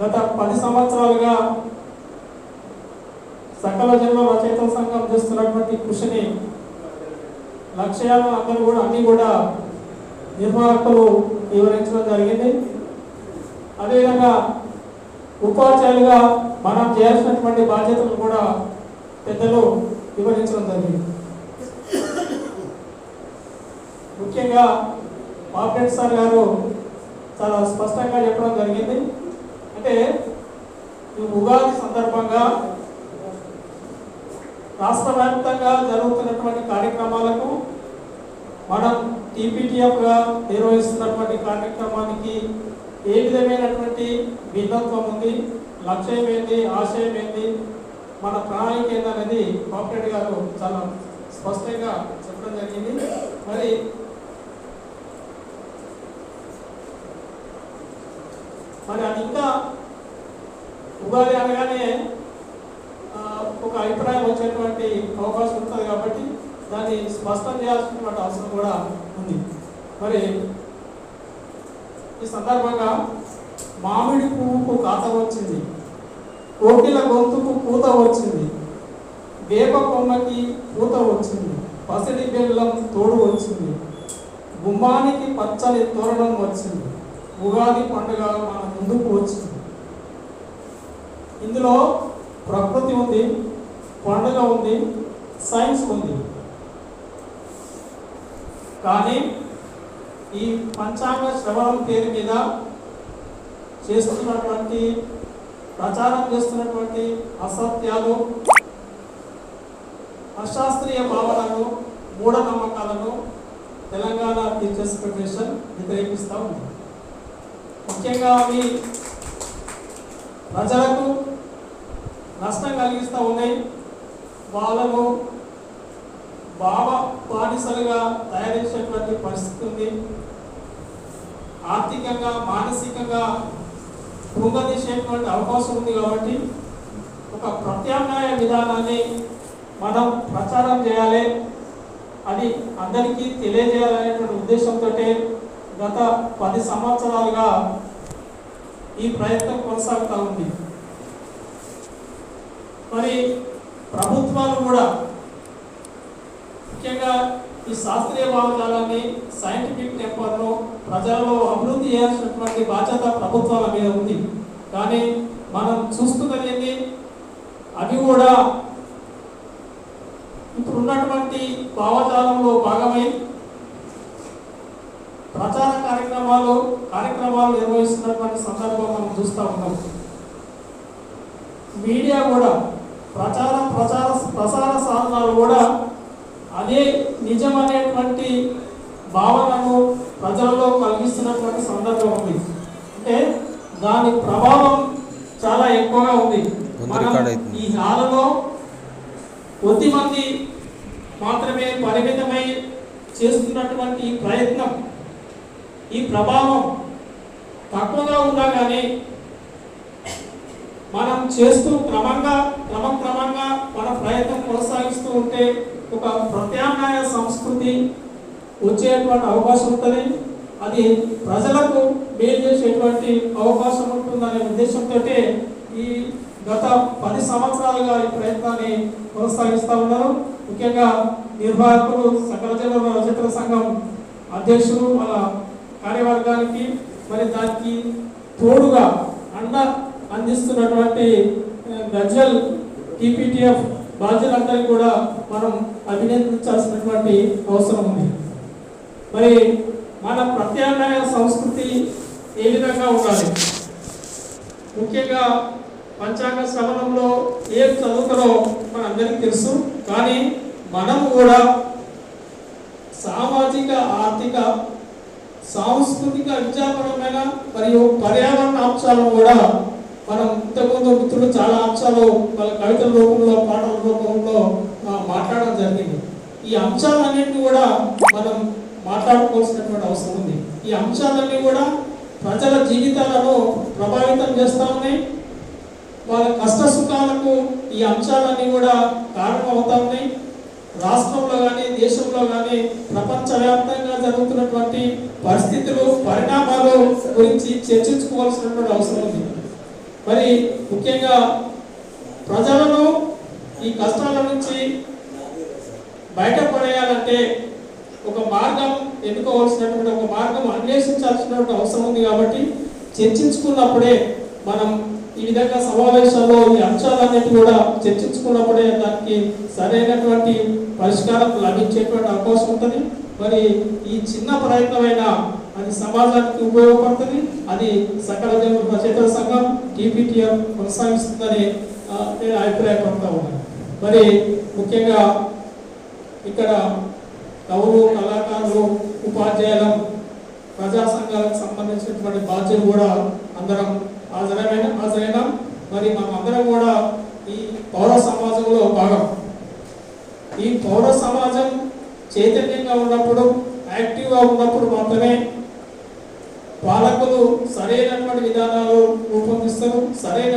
గత పది సంవత్సరాలుగా సకల జన్మ రచయిత సంఘం చేస్తున్నటువంటి కృషిని లక్ష్యాలు అందరూ కూడా అన్ని కూడా నిర్వాహకులు వివరించడం జరిగింది. అదేవిధంగా ఉపాధ్యాయులుగా మనం చేయాల్సినటువంటి బాధ్యతలు కూడా పెద్దలు వివరించడం జరిగింది. ముఖ్యంగా పాపరెడ్డి సార్ గారు చాలా స్పష్టంగా చెప్పడం జరిగింది. అంటే ఈ ఉగాది సందర్భంగా రాష్ట్ర వ్యాప్తంగా జరుగుతున్నటువంటి కార్యక్రమాలకు మనం టీపీటీఎఫ్గా నిర్వహిస్తున్నటువంటి కార్యక్రమానికి ఏ విధమైనటువంటి భిన్నత్వం ఉంది? లక్ష్యం ఏంది ఆశయం ఏంది మన ప్రణాళిక ఏందనేది అనేది గారు చాలా స్పష్టంగా చెప్పడం జరిగింది. మరి మరి అది ఇంకా ఉగాది అనగానే ఒక అభిప్రాయం వచ్చేటువంటి అవకాశం ఉంటుంది కాబట్టి దాన్ని స్పష్టం చేయాల్సినటువంటి అవసరం కూడా ఉంది. మరి ఈ సందర్భంగా మామిడి పువ్వుకు కాత వచ్చింది కోకిల గొంతుకు పూత వచ్చింది వేప కొమ్మకి పూత వచ్చింది పసిడి బెల్లం తోడు వచ్చింది గుమ్మానికి పచ్చని తోరణం వచ్చింది ఉగాది పండుగ మన ముందుకు వచ్చింది. ఇందులో ప్రకృతి ఉంది పండుగ ఉంది సైన్స్ ఉంది. కానీ ఈ పంచాంగ శ్రవణం పేరు మీద చేస్తున్నటువంటి ప్రచారం చేస్తున్నటువంటి అసత్యాలు అశాస్త్రీయ భావనలు మూఢనమ్మకాలను తెలంగాణ టీచర్స్ ఫెడరేషన్ వ్యతిరేకిస్తూ ఉంది. ముఖ్యంగా అవి ప్రజలకు నష్టం కలిగిస్తూ ఉన్నాయి. వాళ్ళను బావ బానిసలుగా తయారు పరిస్థితి ఉంది. ఆర్థికంగా మానసికంగా కృంగదీసేటువంటి అవకాశం ఉంది కాబట్టి ఒక ప్రత్యామ్నాయ విధానాన్ని మనం ప్రచారం చేయాలి అది అందరికీ తెలియజేయాలనేటువంటి ఉద్దేశంతో గత పది సంవత్సరాలుగా ఈ ప్రయత్నం కొనసాగుతూ ఉంది. మరి ప్రభుత్వాలు కూడా ముఖ్యంగా ఈ శాస్త్రీయ భావజాలాన్ని సైంటిఫిక్ టెంపర్ను ప్రజలలో అభివృద్ధి చేయాల్సినటువంటి బాధ్యత ప్రభుత్వాల మీద ఉంది. కానీ మనం చూస్తున్నది అవి కూడా ఇప్పుడు ఉన్నటువంటి భావజాలంలో భాగమై ప్రచార కార్యక్రమాలు కార్యక్రమాలు నిర్వహిస్తున్నటువంటి సందర్భం మనం చూస్తూ ఉన్నాం. మీడియా కూడా ప్రచార ప్రచార ప్రసార సాధనాలు కూడా అదే నిజమనేటువంటి భావనను ప్రజల్లో కలిగిస్తున్నటువంటి సందర్భం ఉంది అంటే దాని ప్రభావం చాలా ఎక్కువగా ఉంది మనం. ఈ హాలలో కొద్ది మంది మాత్రమే పరిమితమై చేస్తున్నటువంటి ఈ ప్రయత్నం ఈ ప్రభావం తక్కువగా ఉన్నా కానీ మనం చేస్తూ క్రమంగా క్రమం క్రమంగా మన ప్రయత్నం కొనసాగిస్తూ ఉంటే ఒక ప్రత్యామ్నాయ సంస్కృతి వచ్చేటువంటి అవకాశం ఉంటుంది. అది ప్రజలకు మేలు చేసేటువంటి అవకాశం ఉంటుందనే ఉద్దేశంతో ఈ గత పది సంవత్సరాలుగా ఈ ప్రయత్నాన్ని కొనసాగిస్తూ ఉన్నారు. ముఖ్యంగా నిర్వాహకులు సకల జనుల రచయితల సంఘం అధ్యక్షులు వాళ్ళ కార్యవర్గానికి మరి దానికి తోడుగా అండ అందిస్తున్నటువంటి గజల్ గజ్వల్ టీపీటీఎఫ్ బాధ్యులందరికీ కూడా మనం అభినందించాల్సినటువంటి అవసరం ఉంది. మరి మన ప్రత్యామ్నాయ సంస్కృతి ఏ విధంగా ఉండాలి? ముఖ్యంగా పంచాంగ శ్రవణంలో ఏం చదువుతారో మనందరికీ తెలుసు కానీ మనం కూడా సామాజిక ఆర్థిక సాంస్కృతిక విద్యాపరమైన మరియు పర్యావరణ అంశాలను కూడా మనం ఇంతకుముందు మిత్రులు చాలా అంశాలు వాళ్ళ కవితల రూపంలో పాటల రూపంలో మాట్లాడడం జరిగింది. ఈ అంశాలన్నింటినీ కూడా మనం మాట్లాడుకోవాల్సినటువంటి అవసరం ఉంది. ఈ అంశాలన్నీ కూడా ప్రజల జీవితాలను ప్రభావితం చేస్తూ ఉన్నాయి. వాళ్ళ కష్ట సుఖాలకు ఈ అంశాలన్నీ కూడా కారణం అవుతా ఉన్నాయి. రాష్ట్రంలో కానీ దేశంలో కానీ ప్రపంచవ్యాప్తంగా జరుగుతున్నటువంటి పరిస్థితులు పరిణామాలు గురించి చర్చించుకోవాల్సినటువంటి అవసరం ఉంది. మరి ముఖ్యంగా ప్రజలను ఈ కష్టాల నుంచి బయటపడేయాలంటే ఒక మార్గం ఎన్నుకోవాల్సినటువంటి ఒక మార్గం అన్వేషించాల్సినటువంటి అవసరం ఉంది కాబట్టి చర్చించుకున్నప్పుడే మనం ఈ విధంగా సమావేశాల్లో ఈ అంశాలన్నిటి కూడా చర్చించుకున్నప్పుడే దానికి సరైనటువంటి పరిష్కారం లభించేటువంటి అవకాశం ఉంటుంది. మరి ఈ చిన్న ప్రయత్నమైనా అది సమాజానికి ఉపయోగపడుతుంది. అది సకల జనుల రచయితల సంఘం టీపీటీఎం కొనసాగిస్తుందని నేను అభిప్రాయపడతా ఉన్నాను. మరి ముఖ్యంగా ఇక్కడ కవులు కళాకారులు ఉపాధ్యాయులం ప్రజా సంఘాలకు సంబంధించినటువంటి బాధ్యత కూడా అందరం హాజరైన హాజరైనాం. మరి మనమందరం కూడా ఈ పౌర సమాజంలో భాగం. ఈ పౌర సమాజం చైతన్యంగా ఉన్నప్పుడు యాక్టివ్గా ఉన్నప్పుడు మాత్రమే పాలకులు సరైనటువంటి విధానాలు రూపొందిస్తారు సరైన